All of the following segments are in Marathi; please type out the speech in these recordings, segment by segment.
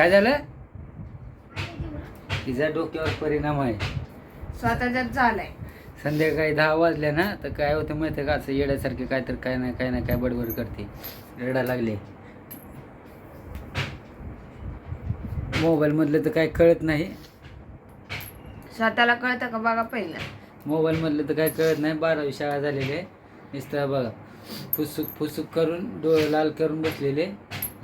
काय झालं? तिच्या डोक्यावर परिणाम आहे. स्वतःच्याच झालाय. संध्याकाळी दहा वाजल्या ना तर काय होतं माहिती का? असं येड्यासारखे काय तर काय नाही काय नाही काय बडबड करते. रडा लागले. मोबाईलमधलं तर काय कळत नाही. स्वतःला कळतं का? बघा पहिलं. मोबाईलमधलं तर काय कळत नाही. बारावी शाळा झालेली आहे. नुसतं बघा फुसुक फुसुक करून डोळे लाल करून बसलेले.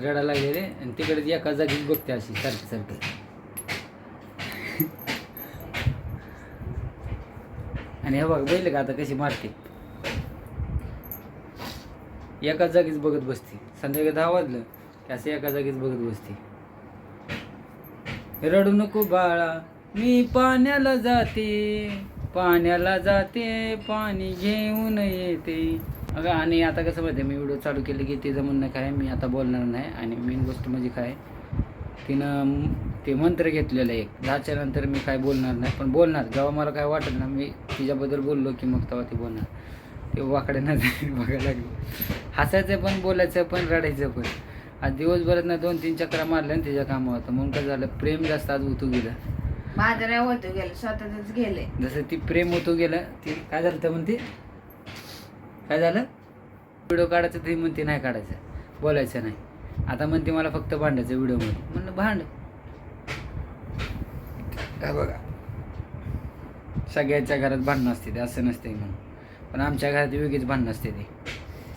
रडा लागलेले आणि तिकडे एका जागीच बघते अशी सारखी सारखी. आणि हे बघ बैल का आता कशी मारते? एका जागीच बघत बसते. संध्याकाळी दहा वाजलं की असं एका जागीच बघत बसते. रडू नको बाळा मी पाण्याला जाते. पाण्याला जाते पाणी घेऊन येते. अगं आणि आता कसं माहिती मी व्हिडिओ चालू केले की तिचं म्हणणं काय मी आता बोलणार नाही. आणि मेन गोष्ट म्हणजे काय तिनं ते मंत्र घेतलेलं आहे एक. दहाच्या नंतर मी काय बोलणार नाही पण बोलणार. जेव्हा मला काय वाटत ना मी तिच्याबद्दल बोललो की मग तेव्हा ती बोलणार. ते वाकडे नजर बघायला लागले. हसायचं पण बोलायचं पण रडायचं पण. आज दिवसभरात ना दोन तीन चक्रा मारल्या आणि तिच्या कामावर. म्हणून काय झालं प्रेम जास्त आज उतू गेलं. माझं नाही होतं गेलं स्वतःच गेले जसं ती प्रेम होतो गेलं ती काय झालं म्हणते? काय झालं? व्हिडिओ काढायचं ती म्हणते नाही काढायचं. बोलायचं नाही. आता म्हणते मला फक्त भांडायचं व्हिडिओमध्ये म्हणलं भांड. काय बघा. सगळ्यांच्या घरात भांडणं असते ते असं नसते म्हणून. पण आमच्या घरात वेगळीच भांडणं असते ते.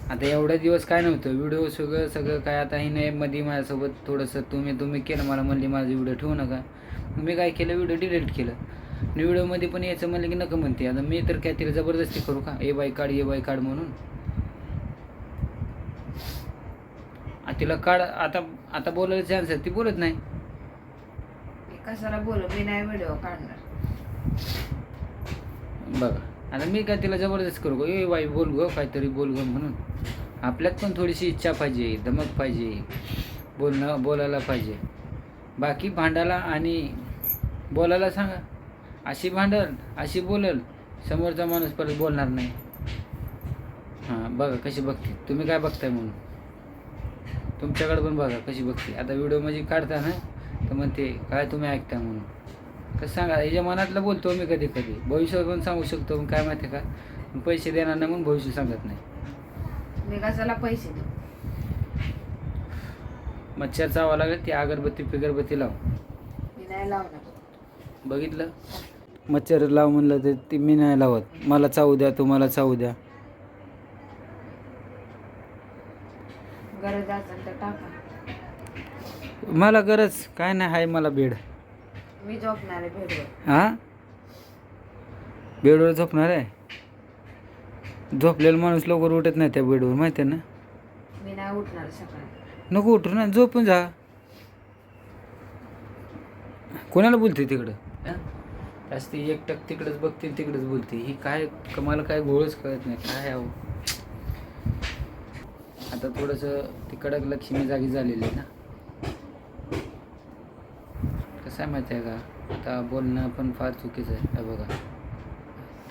आता एवढ्या दिवस काय नव्हतं व्हिडिओ सगळं सगळं काय आता हिने मध्ये माझ्यासोबत थोडंसं तुम्ही तुम्ही केलं मला म्हणली माझा व्हिडिओ ठेवू नका. मी काय केलं व्हिडिओ डिलीट केलं. आणि व्हिडिओमध्ये पण यायचं म्हणलं की नको म्हणते. आता मी तर काय तिला जबरदस्ती करू का? ए बाई काढ ए बाई काढ म्हणून. तिला काढ. आता आता बोलायला चान्स आहे. ती बोलत नाही. कशाला बोलू? मी नाही व्हिडिओ काढणार. बघा. आता मी काय तिला जबरदस्त करू ए बाई बोल गं काहीतरी बोल गं म्हणून. आपल्यात पण थोडीशी इच्छा पाहिजे धमक पाहिजे बोलणं बोलायला पाहिजे. बाकी भांडायला आणि बोलायला सांगा. अशी भांडल अशी बोलल समोरचा माणूस परत बोलणार नाही. हां बघा कशी बघते. तुम्ही काय बघताय म्हणून? तुमच्याकडे पण बघा कशी बघते. आता व्हिडिओ म्हणजे काढता ना तर म्हणते काय तुम्ही ऐकता म्हणून? कसं सांगा याच्या मनातलं बोलतो मी कधी कधी भविष्यात पण सांगू शकतो पण काय माहिती का? पैसे देणार नाही म्हणून भविष्य सांगत नाही. पैसे देऊ? मच्छर चावा लागेल ती अगरबत्ती फिगरबत्ती लाव मी नाही लावणार. बघितलं? मच्छर लाव म्हणलं तर ती मी नाही लावत. मला चावू द्या तुम्हाला चावू द्या. गरज असेल तर टाका. मला गरज काय नाही आहे मला बेड मी झोपणार आहे भेटवर हां? बेडवर झोपणार आहे? झोपलेला माणूस लवकर उठत नाही त्या बेडवर माहिती आहे ना? मी नाही उठणार सकाळी. नको उठू ना झोपून जा. कोणाला बोलते तिकडं? जास्त एकटक तिकडंच बघते तिकडंच बोलते ही काय कमाला मला काय गोळच कळत नाही. काय अहो? आता थोडंसं ती कडक लक्ष्मी जागी झालेली आहे ना. कसं आहे माहिती आहे का? आता बोलणं पण फार चुकीचं आहे. हे बघा.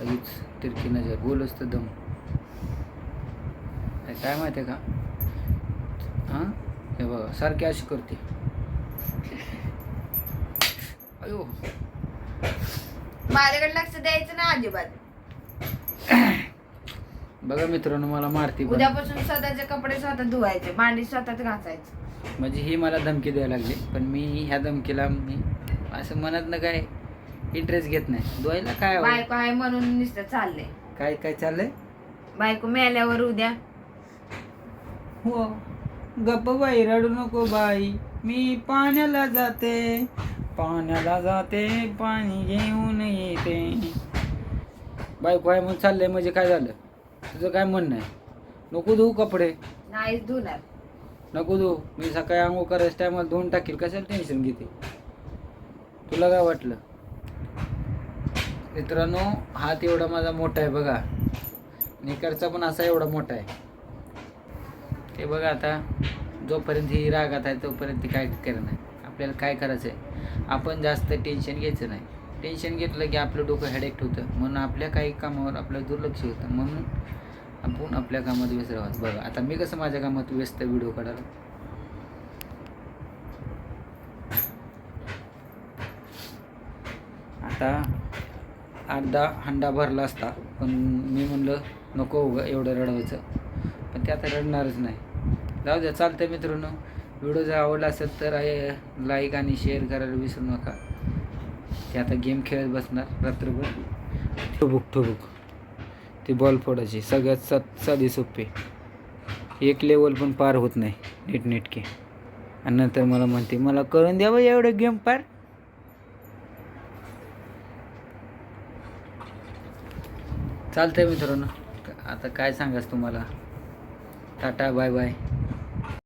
लगेच तिरकी नजर. बोल असतं दम. काय माहिती आहे का? हां? हे बघा. सारखी अशी करते. अयो. माझ्याकडे लक्ष द्यायचं ना अजिबात. बघा मित्रांनो मला मारती पण. उद्यापासून स्वतःचे कपडे स्वतः धुवायचे भांडी स्वतःच घासायचे. म्हणजे ही मला धमकी द्यायला लागली पण मी ह्या धमकीला मी असं मनात ना काय इंटरेस्ट घेत नाही. दोयला काय हो? बायको आहे म्हणून नुसतं चाललंय. काय काय चाललंय? बायको मेल्यावर उद्या. हो. गप्प बाई रडू नको बाई मी पाण्याला जाते. पाण्याला जाते पाणी घेऊन येते. बायको आहे म्हणून चाललंय म्हणजे काय झालं? तुझं काय म्हणणं आहे? नको धुवू कपडे. नाहीच धुणार. नको धुवू मी सकाळी आंघोळ करायच्या टायमाला धुवून टाकील. कशाला टेन्शन घेते? तुला काय वाटलं? मित्रांनो हात एवढा माझा मोठा आहे बघा. निकरचा पण असा एवढा मोठा आहे. ते बघा आता जोपर्यंत ही रागात आहे तोपर्यंत ती काय नाही आपल्याला काय करायचं आहे आपण जास्त टेन्शन घ्यायचं नाही. टेन्शन घेतलं की आपलं डोकं हेडेक्ट होतं. म्हणून आपल्या काही कामावर आपलं दुर्लक्ष होतं. म्हणून आपण आपल्या कामात व्यस्त राहत बघा आता मी कसं माझ्या कामात व्यस्त व्हिडिओ काढाल आता अर्धा हंडा भरला असता. पण मी म्हणलं नको उगा एवढं रडवायचं. पण ते आता रडणारच नाही. जाऊ द्या चालतं मित्रांनो. व्हिडिओ जर आवडला असेल तर लाईक आणि शेअर करायला विसरू नका. ते आता गेम खेळत बसणार रात्रभर. ठोबूक ठोबूक. ते बॉल फोडायची. सगळ्यात सात साधी सोपे. एक लेवल पण पार होत नाही नीटनेटके. आणि नंतर मला म्हणते मला करून द्या बा एवढं गेम पार. चालतंय मित्रांनो. आता काय सांगायचं तुम्हाला? Tata bye bye